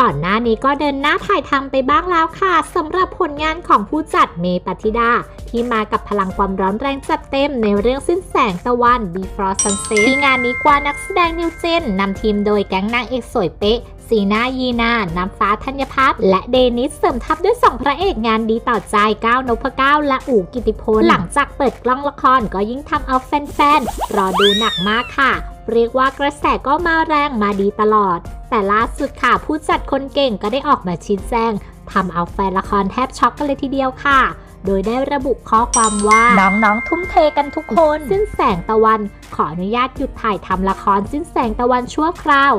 ก่อนหน้านี้ก็เดินหน้าถ่ายทำไปบ้างแล้วค่ะสำหรับผลงานของผู้จัดเมย์ปฏิดา ที่มากับพลังความร้อนแรงจัดเต็มในเรื่องสิ้นแสงตะวัน Before Sunset ที่งานนี้กว่านักแสดงนิวเจนนำทีมโดยแก๊งนางเอกสวยเป๊ะสีนายีนา น้ำฟ้าธัญพัฒน์และเดนิสเสริมทัพด้วยสองพระเอกงานดีต่อใจก้าวนพก้าวและอู๋กิติพล หลังจากเปิดกล้องละครก็ยิ่งทำเอาแฟนๆ รอดูหนักมากค่ะ เรียกว่ากระแสก็มาแรงมาดีตลอด แต่ล่าสุดค่ะผู้จัดคนเก่งก็ได้ออกมาชี้แจงทำเอาแฟนละครแทบช็อกกันเลยทีเดียวค่ะ โดยได้ระบุข้อความว่า น้องๆ ทุ่มเทกันทุกคนสิ้นแสงตะวัน ขออนุญาตหยุดถ่ายทำละครสิ้นแสงตะวันชั่วคราว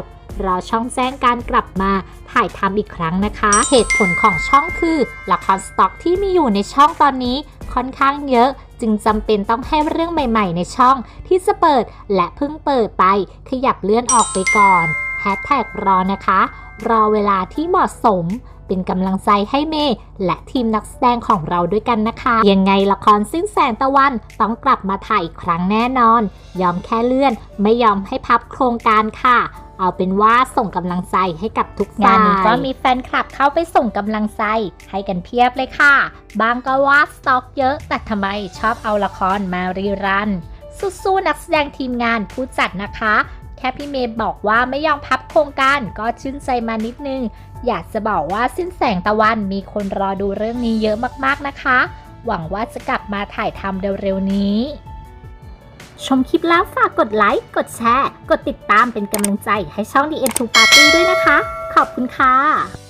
รอช่องแจ้งการกลับมาถ่ายทำอีกครั้งนะคะ เหตุผลของช่องคือ ละครสต็อกที่มีอยู่ในช่องตอนนี้ค่อนข้างเยอะ จึงจำเป็นต้องให้เรื่องใหม่ๆ ในช่องที่จะเปิดและเพิ่งเปิดไป ขยับเลื่อนออกไปก่อนแฮชแท็กรอนะคะ รอเวลาที่เหมาะสมเป็นกำลังใจให้เมย์และทีมนักแสดงของเราด้วยกันนะคะ ยังไงละครสิ้นแสงตะวันต้องกลับมาถ่ายอีกครั้งแน่นอน ยอมแค่เลื่อน ไม่ยอมให้พับโครงการค่ะ เอาเป็นว่าส่งกำลังใจให้กับทุกฝ่ายงานนี้ก็มีแฟนคลับเข้าไปส่งกำลังใจ ให้กันเพียบเลยค่ะ บางก็ว่าสต็อกเยอะ แต่ทำไมชอบเอาละครมารีรัน สู้ๆนักแสดงทีมงานผู้จัดนะคะ แค่พี่เมย์บอกว่าไม่ยอมพับโครงการก็ชื่นใจมานิดนึง อยากจะบอกว่าสิ้นแสงตะวันมีคนรอดูเรื่องนี้เยอะมากๆนะคะ หวังว่าจะกลับมาถ่ายทำเร็วๆนี้ ชมคลิปแล้วฝากกดไลค์ กดแชร์ กดติดตามเป็นกำลังใจให้ช่อง DM2 Party ด้วยนะคะ ขอบคุณค่ะ